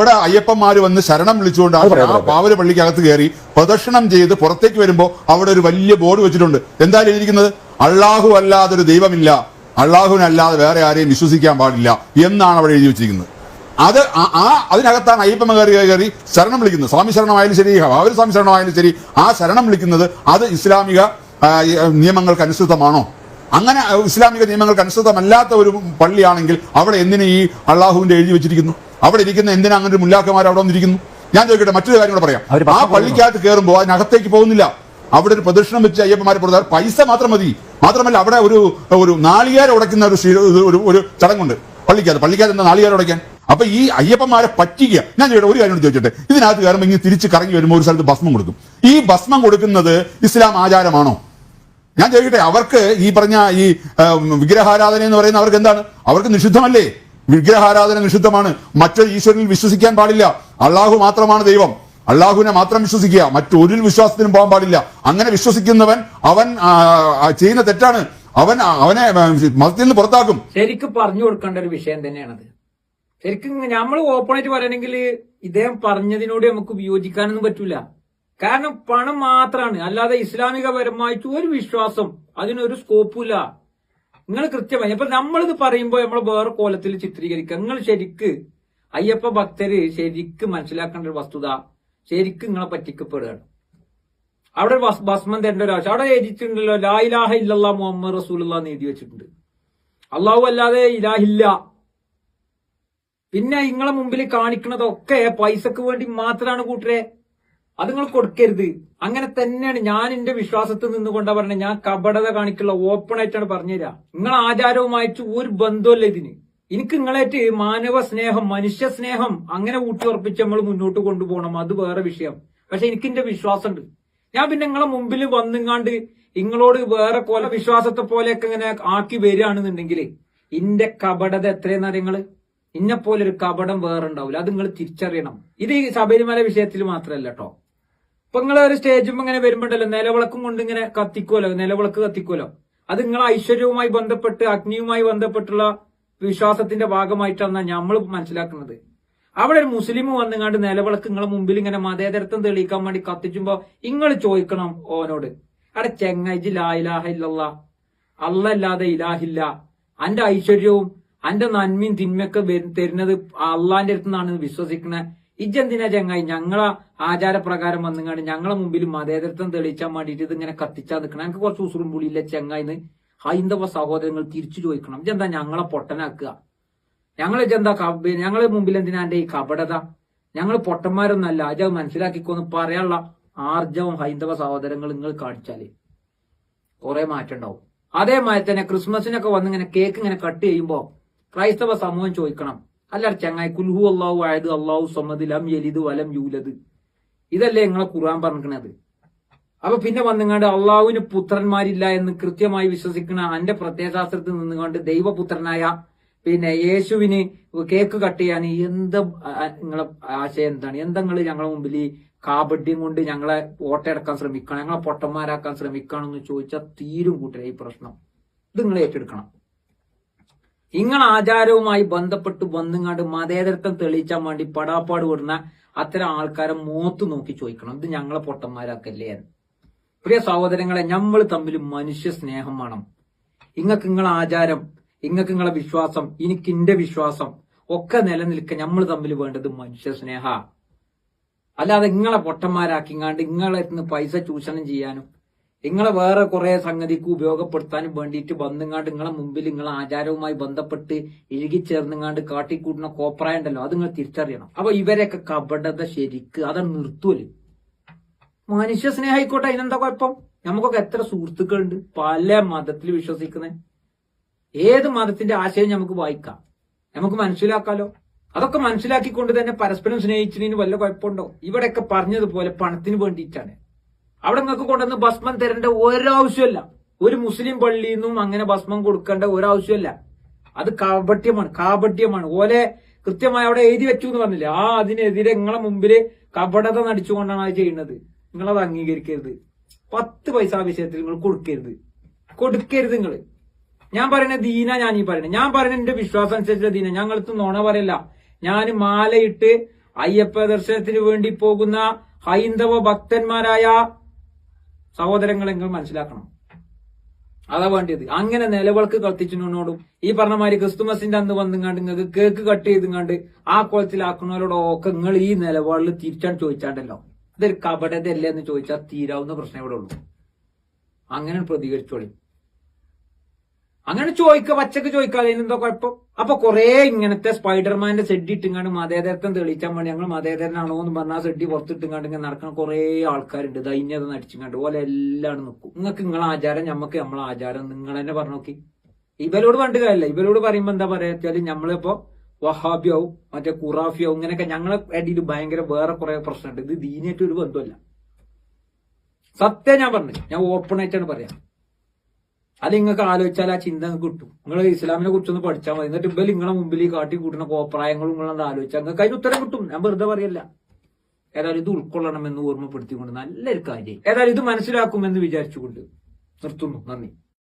അവിടെ അയ്യപ്പന്മാര് വന്ന് ശരണം വിളിച്ചുകൊണ്ട് ആ- പാവര പള്ളിക്ക് ആ പള്ളിക്കകത്ത് കയറി പ്രദക്ഷിണം ചെയ്ത് പുറത്തേക്ക് വരുമ്പോൾ അവിടെ ഒരു വലിയ ബോർഡ് വെച്ചിട്ടുണ്ട്. എന്താ എഴുതിയിരിക്കുന്നത്? അള്ളാഹു അല്ലാതൊരു ദൈവമില്ല. അള്ളാഹുവിനല്ലാതെ വേറെ ആരെയും വിശ്വസിക്കാൻ പാടില്ല എന്നാണ് അവിടെ എഴുതി വെച്ചിരിക്കുന്നത്. അത് ആ- അതിനകത്താണ് അയ്യപ്പമ്മ കയറി കയറി ശരണം വിളിക്കുന്നത്. സ്വാമി ശരണമായാലും ശരി അവർ സ്വാമി ശരണമായാലും ശരി ആ ശരണം വിളിക്കുന്നത് അത് ഇസ്ലാമിക നിയമങ്ങൾക്ക് അനുസൃതമാണോ? അങ്ങനെ ഇസ്ലാമിക നിയമങ്ങൾക്ക് അനുസൃതമല്ലാത്ത ഒരു പള്ളിയാണെങ്കിൽ അവിടെ എന്തിനു ഈ അള്ളാഹുവിന്റെ എഴുതി വെച്ചിരിക്കുന്നു? അവിടെ ഇരിക്കുന്ന എന്തിനാ അങ്ങനെ ഒരു മുല്ലാക്കന്മാർ അവിടെ വന്നിരിക്കുന്നു? ഞാൻ ചോദിക്കട്ടെ മറ്റൊരു കാര്യം കൂടെ പറയാം. ആ പള്ളിക്കകത്ത് കയറുമ്പോൾ അതിനകത്തേക്ക് പോകുന്നില്ല. അവിടെ ഒരു പ്രദക്ഷിണം വെച്ച് അയ്യപ്പന്മാരെ കൊടുത്താൽ പൈസ മാത്രം മതി. മാത്രമല്ല അവിടെ ഒരു ഒരു നാളികേരം ഉടയ്ക്കുന്ന ഒരു ഒരു- ഒരു ചടങ്ങുണ്ട് പള്ളിക്കകത്ത്. പള്ളിക്കകത്ത് എന്താ നാളികേരം ഉടയ്ക്കാൻ? അപ്പൊ ഈ അയ്യപ്പന്മാരെ പറ്റിക്കുക. ഞാൻ ചോദിക്കട്ടെ ഒരു കാര്യം കൂടി ചോദിച്ചോട്ടെ. ഇതിനകത്ത് കയറുമ്പോൾ ഇങ്ങനെ തിരിച്ച് കറങ്ങി വരുമ്പോൾ ഒരു സ്ഥലത്ത് ഭസ്മം കൊടുക്കും. ഈ ഭസ്മം കൊടുക്കുന്നത് ഇസ്ലാം ആചാരമാണോ? ഞാൻ ചോദിക്കട്ടെ അവർക്ക് ഈ പറഞ്ഞ ഈ വിഗ്രഹാരാധന എന്ന് പറയുന്ന അവർക്ക് എന്താണ്? അവർക്ക് നിഷിദ്ധമല്ലേ? വിഗ്രഹാരാധന നിഷിദ്ധമാണ്. മറ്റൊരു ഈശ്വരനിൽ വിശ്വസിക്കാൻ പാടില്ല. അള്ളാഹു മാത്രമാണ് ദൈവം. അള്ളാഹുവിനെ മാത്രം വിശ്വസിക്കുക. മറ്റൊരു വിശ്വാസത്തിനും പോകാൻ പാടില്ല. അങ്ങനെ വിശ്വസിക്കുന്നവൻ അവൻ ചെയ്യുന്ന തെറ്റാണ്. അവൻ അവനെ മതത്തിൽ നിന്ന് പുറത്താക്കും. ശരിക്കും പറഞ്ഞു കൊടുക്കേണ്ട ഒരു വിഷയം തന്നെയാണത്. ശരിക്കും നമ്മൾ ഓപ്പൺ ആയിട്ട് പറയണമെങ്കിൽ ഇദ്ദേഹം പറഞ്ഞതിനോട് നമുക്ക് വിയോജിക്കാനൊന്നും പറ്റൂല. കാരണം പണം മാത്രമാണ് അല്ലാതെ ഇസ്ലാമികപരമായിട്ട് ഒരു വിശ്വാസം അതിനൊരു സ്കോപ്പില്ല നിങ്ങൾ കൃത്യമായി അപ്പൊ നമ്മളിത് പറയുമ്പോൾ നമ്മൾ വേറെ കോലത്തിൽ ചിത്രീകരിക്കുക. നിങ്ങൾ ശരിക്ക് അയ്യപ്പ ഭക്തര് ശരിക്ക് മനസ്സിലാക്കേണ്ട ഒരു വസ്തുത ശരിക്കും നിങ്ങളെ പറ്റിക്കപ്പെടുകയാണ്. അവിടെ ഭസ്മം തരേണ്ട ഒരു ആവശ്യം. അവിടെ എഴുതിയിട്ടുണ്ടല്ലോ ലാ ഇലാഹ ഇല്ലല്ലാ മുഹമ്മദ് റസൂലുള്ള എഴുതി വെച്ചിട്ടുണ്ട്. അള്ളാഹു അല്ലാതെ ഇലാഹില്ല പിന്നെ നിങ്ങളെ മുമ്പിൽ കാണിക്കുന്നതൊക്കെ പൈസക്ക് വേണ്ടി മാത്രമാണ് കൂട്ടരെ. അത് നിങ്ങൾ കൊടുക്കരുത്. അങ്ങനെ തന്നെയാണ് ഞാൻ എന്റെ വിശ്വാസത്തിൽ നിന്നുകൊണ്ടാ പറഞ്ഞത്. ഞാൻ കപടത കാണിക്കുള്ള ഓപ്പൺ ആയിട്ടാണ് പറഞ്ഞുതരാ. നിങ്ങൾ ആചാരവുമായിട്ട് ഒരു ബന്ധമല്ല ഇതിന്. എനിക്ക് നിങ്ങളായിട്ട് മാനവ സ്നേഹം മനുഷ്യ സ്നേഹം അങ്ങനെ ഊട്ടി ഉറപ്പിച്ച് നമ്മൾ മുന്നോട്ട് കൊണ്ടുപോകണം. അത് വേറെ വിഷയം. പക്ഷെ എനിക്ക് എന്റെ വിശ്വാസമുണ്ട്. ഞാൻ പിന്നെ നിങ്ങളെ മുമ്പിൽ വന്നിങ്ങാണ്ട് നിങ്ങളോട് വേറെ കൊല വിശ്വാസത്തെ പോലെയൊക്കെ ഇങ്ങനെ ആക്കി വരികയാണെന്നുണ്ടെങ്കിൽ ഇന്റെ കപടത എത്രയെന്ന് അറിയങ്ങൾ ഇന്നെ പോലെ ഒരു കപടം വേറെ ഉണ്ടാവില്ല. അത് നിങ്ങൾ തിരിച്ചറിയണം. ഇത് ഈ ശബരിമല വിഷയത്തിൽ മാത്രമല്ല കേട്ടോ. ഇപ്പൊ നിങ്ങളെ ഒരു സ്റ്റേജും ഇങ്ങനെ വരുമ്പോണ്ടല്ലോ നിലവിളക്കും കൊണ്ട് ഇങ്ങനെ കത്തിക്കുമല്ലോ നിലവിളക്ക് കത്തിക്കുമല്ലോ അത് നിങ്ങൾ ഐശ്വര്യവുമായി ബന്ധപ്പെട്ട് അഗ്നിയുമായി ബന്ധപ്പെട്ടുള്ള വിശ്വാസത്തിന്റെ ഭാഗമായിട്ടാണ് നമ്മൾ മനസ്സിലാക്കുന്നത്. അവിടെ ഒരു മുസ്ലിം വന്നുങ്ങാണ്ട് നിലവിളക്ക് നിങ്ങളെ മുമ്പിൽ ഇങ്ങനെ മതേതരത്വം തെളിയിക്കാൻ വേണ്ടി കത്തിച്ചുമ്പോ നിങ്ങൾ ചോദിക്കണം ഓനോട്. അവിടെ ചെങ്ങൈജി ലാഹ ഇല്ലല്ല. അല്ലല്ലാതെ ഇലാഹില്ല. അന്റെ ഐശ്വര്യവും അന്റെ നന്മയും തിന്മയൊക്കെ തരുന്നത് അള്ളാന്റെ അടുത്തുനിന്നാണ് വിശ്വസിക്കുന്നത് ഇജെന്തിനാ ചങ്ങായി? ഞങ്ങളെ ആചാരപ്രകാരം വന്നിങ്ങാണ്ട് ഞങ്ങളെ മുമ്പിൽ മതേതരത്വം തെളിയിച്ചാൻ വേണ്ടിയിട്ട് ഇതിങ്ങനെ കത്തിച്ചാ നിൽക്കണം ഞങ്ങൾക്ക് കുറച്ച് ഉസുറും പുളിയില്ല ചെങ്ങായിന്ന്? ഹൈന്ദവ സഹോദരങ്ങൾ തിരിച്ചു ചോദിക്കണം. ഇജെന്താ ഞങ്ങളെ പൊട്ടനാക്കുക? ഞങ്ങൾ ഇജെന്താ കബ- ഞങ്ങളെ മുമ്പിൽ എന്തിനാ എന്റെ ഈ കപടത? ഞങ്ങൾ പൊട്ടന്മാരൊന്നല്ല. അത് മനസ്സിലാക്കിക്കൊന്ന് പറയാനുള്ള ആർജവും ഹൈന്ദവ സഹോദരങ്ങൾ നിങ്ങൾ കാണിച്ചാൽ. കുറെ മാറ്റം ഉണ്ടാവും അതേമാതിരി തന്നെ ക്രിസ്മസിനൊക്കെ വന്ന് ഇങ്ങനെ കേക്ക് ഇങ്ങനെ കട്ട് ചെയ്യുമ്പോൾ ക്രൈസ്തവ സമൂഹം ചോദിക്കണം. അല്ല ചങ്ങായി കുൽഹു അള്ളാഹു ആയത് അള്ളാഹു സമ്മതി ലം യലിത് വലം യൂലത് ഇതല്ലേ നിങ്ങളെ ഖുർആൻ പറഞ്ഞിരിക്കണത് അപ്പൊ പിന്നെ വന്നുകൊണ്ട് അള്ളാഹുവിന് പുത്രന്മാരില്ല എന്ന് കൃത്യമായി വിശ്വസിക്കുന്ന അന്റെ പ്രത്യയശാസ്ത്രത്തിൽ നിന്നുകൊണ്ട് ദൈവപുത്രനായ പിന്നെ യേശുവിന് കേക്ക് കട്ട് ചെയ്യാൻ എന്താ നിങ്ങളെ ആശയം എന്താണ്? എന്താ നിങ്ങൾ ഞങ്ങളെ മുമ്പിൽ ഈ കാബഡ്യം കൊണ്ട് ഞങ്ങളെ ഓട്ടയടക്കാൻ ശ്രമിക്കണം ഞങ്ങളെ പൊട്ടന്മാരാക്കാൻ ശ്രമിക്കണം എന്ന് ചോദിച്ചാൽ തീരും കൂട്ടരെ ഈ പ്രശ്നം. ഇത് നിങ്ങൾ ഏറ്റെടുക്കണം. നിങ്ങൾ ആചാരവുമായി ബന്ധപ്പെട്ട് വന്നുങ്ങാണ്ട് മതേതരത്വം തെളിയിച്ചാൻ വേണ്ടി പടാപ്പാട് വിടുന്ന അത്തരം ആൾക്കാരെ മോത്ത് നോക്കി ചോദിക്കണം. ഇത് ഞങ്ങളെ പൊട്ടന്മാരാക്കല്ലേ. പ്രിയ സഹോദരങ്ങളെ നമ്മൾ തമ്മിൽ മനുഷ്യ സ്നേഹം വേണം. ഇങ്ങക്ക് നിങ്ങളെ ആചാരം ഇങ്ങക്ക് നിങ്ങളെ വിശ്വാസം എനിക്ക് എന്റെ വിശ്വാസം ഒക്കെ നിലനിൽക്കുക നമ്മൾ തമ്മിൽ വേണ്ടത് മനുഷ്യ സ്നേഹ. അല്ലാതെ ഇങ്ങളെ പൊട്ടന്മാരാക്കിങ്ങാണ്ട് ഇങ്ങളെ പൈസ ചൂഷണം ചെയ്യാനും നിങ്ങളെ വേറെ കുറെ സംഗതിക്ക് ഉപയോഗപ്പെടുത്താനും വേണ്ടിയിട്ട് വന്നുങ്ങാണ്ട് നിങ്ങളെ മുമ്പിൽ നിങ്ങളെ ആചാരവുമായി ബന്ധപ്പെട്ട് ഇഴുകിച്ചേർന്നുങ്ങാണ്ട് കാട്ടിക്കൂട്ടുന്ന കോപ്രായ ഉണ്ടല്ലോ അത് നിങ്ങൾ തിരിച്ചറിയണം. അപ്പൊ ഇവരെയൊക്കെ കപടത ശരിക്ക് അത് നിർത്തുവൽ മനുഷ്യ സ്നേഹമായിക്കോട്ടെ അതിനെന്താ കുഴപ്പം? നമുക്കൊക്കെ എത്ര സുഹൃത്തുക്കളുണ്ട്? പല മതത്തിൽ വിശ്വസിക്കുന്നത് ഏത് മതത്തിന്റെ ആശയം നമുക്ക് വായിക്കാം? നമുക്ക് മനസ്സിലാക്കാലോ? അതൊക്കെ മനസ്സിലാക്കിക്കൊണ്ട് തന്നെ പരസ്പരം സ്നേഹിച്ചതിന് വല്ല കുഴപ്പമുണ്ടോ? ഇവിടെയൊക്കെ പറഞ്ഞതുപോലെ പണത്തിന് വേണ്ടിയിട്ടാണ്. അവിടെ നിങ്ങൾക്ക് കൊണ്ടുവന്ന് ഭസ്മം തരേണ്ട ഒരാവശ്യമല്ല ഒരു മുസ്ലിം പള്ളിയിൽ നിന്നും അങ്ങനെ ഭസ്മം കൊടുക്കേണ്ട ഒരാവശ്യമല്ല അത് കാപട്യമാണ് കാപട്യമാണ്. ഓലെ കൃത്യമായി അവിടെ എഴുതി വെച്ചു എന്ന് പറഞ്ഞില്ല? ആ അതിനെതിരെ നിങ്ങളെ മുമ്പിൽ കപടത നടിച്ചുകൊണ്ടാണ് അത് ചെയ്യുന്നത്. നിങ്ങളത് അംഗീകരിക്കരുത്. പത്ത് പൈസ ആ വിഷയത്തിൽ നിങ്ങൾ കൊടുക്കരുത്. കൊടുക്കരുത് നിങ്ങൾ ഞാൻ പറയുന്ന ദീന ഞാൻ ഈ പറയുന്നത്. ഞാൻ പറയുന്ന എന്റെ വിശ്വാസം അനുസരിച്ചുള്ള ദീന. ഞങ്ങൾക്ക് നോണ പറയല്ല. ഞാൻ മാലയിട്ട് അയ്യപ്പ ദർശനത്തിന് വേണ്ടി പോകുന്ന ഹൈന്ദവ ഭക്തന്മാരായ സഹോദരങ്ങളെ നിങ്ങൾ മനസ്സിലാക്കണം. അതാ വേണ്ടിയത്. അങ്ങനെ നിലവിളക്ക് കത്തിച്ചിനോടും ഈ പറഞ്ഞ ക്രിസ്തുമസിന്റെ അന്ന് വന്നുങ്ങാണ്ട് നിങ്ങൾക്ക് കേക്ക് കട്ട് ചെയ്തുങ്ങാണ്ട് ആ കുളത്തിലാക്കുന്നവരോടൊക്കെ നിങ്ങൾ ഈ നിലപാടിൽ തിരിച്ചാണ് ചോദിച്ചാണ്ടല്ലോ. ഇതൊരു കപടതല്ലേ എന്ന് ചോദിച്ചാൽ തീരാവുന്ന പ്രശ്നം ഇവിടെ ഉള്ളൂ അങ്ങനെ പ്രതികരിച്ചോളി. അങ്ങനെ ചോദിക്കുക പച്ചക്ക് ചോദിക്കാതെ എന്തോ കുഴപ്പം. അപ്പൊ കുറെ ഇങ്ങനത്തെ സ്പൈഡർമാന്റെ സെഡ് ഇട്ടുങ്ങാണ്ട് മതേതരത്വം തെളിയിച്ചാൽ വേണ്ടി ഞങ്ങൾ മതേതരനാണോ എന്ന് പറഞ്ഞാൽ ആ സെഡി പുറത്തിട്ടുങ്ങാണ്ട് ഇങ്ങനെ നടക്കുന്ന കുറെ ആൾക്കാരുണ്ട്. ദൈന്യത നടിച്ചുങ്ങാണ്ട് പോലെ എല്ലാം നിൽക്കും നിങ്ങൾക്ക് നിങ്ങളെ ആചാരം ഞമ്മക്ക് നമ്മളെ ആചാരം. നിങ്ങൾ തന്നെ പറഞ്ഞു നോക്കി. ഇവരോട് പണ്ട് കാര്യമില്ല ഇവരോട് പറയുമ്പോ എന്താ പറയാ വെച്ചാൽ നമ്മളിപ്പോ വഹാബിയാവും മറ്റേ ഖുറാഫിയാവും ഇങ്ങനെയൊക്കെ ഞങ്ങളെ ഇടയിൽ ഭയങ്കര വേറെ കുറെ പ്രശ്നമുണ്ട്. ഇത് ദീനായിട്ട് ഒരു ബന്ധമല്ല സത്യം ഞാൻ പറഞ്ഞു. ഞാൻ ഓപ്പൺ ആയിട്ടാണ് പറയാം. അത് നിങ്ങൾക്ക് ആലോചിച്ചാൽ ആ ചിന്ത നിങ്ങൾക്ക് കിട്ടും. നിങ്ങൾ ഇസ്ലാമിനെ കുറിച്ചൊന്ന് പഠിച്ചാൽ മതി. എന്നിട്ട് ഇവർ നിങ്ങളെ മുമ്പിൽ ഈ കാട്ടി കൂട്ടുന്ന കോപ്രായങ്ങളും നിങ്ങളത് ആലോചിച്ചാൽ നിങ്ങൾക്ക് അതിന് ഉത്തരം കിട്ടും. ഞാൻ വെറുതെ പറയല്ല. ഏതായാലും ഇത് ഉൾക്കൊള്ളണമെന്ന് ഓർമ്മപ്പെടുത്തിക്കൊണ്ട് നല്ലൊരു കാര്യം. ഏതായാലും ഇത് മനസ്സിലാക്കുമെന്ന് വിചാരിച്ചുകൊണ്ട് നിർത്തുന്നു. നന്ദി.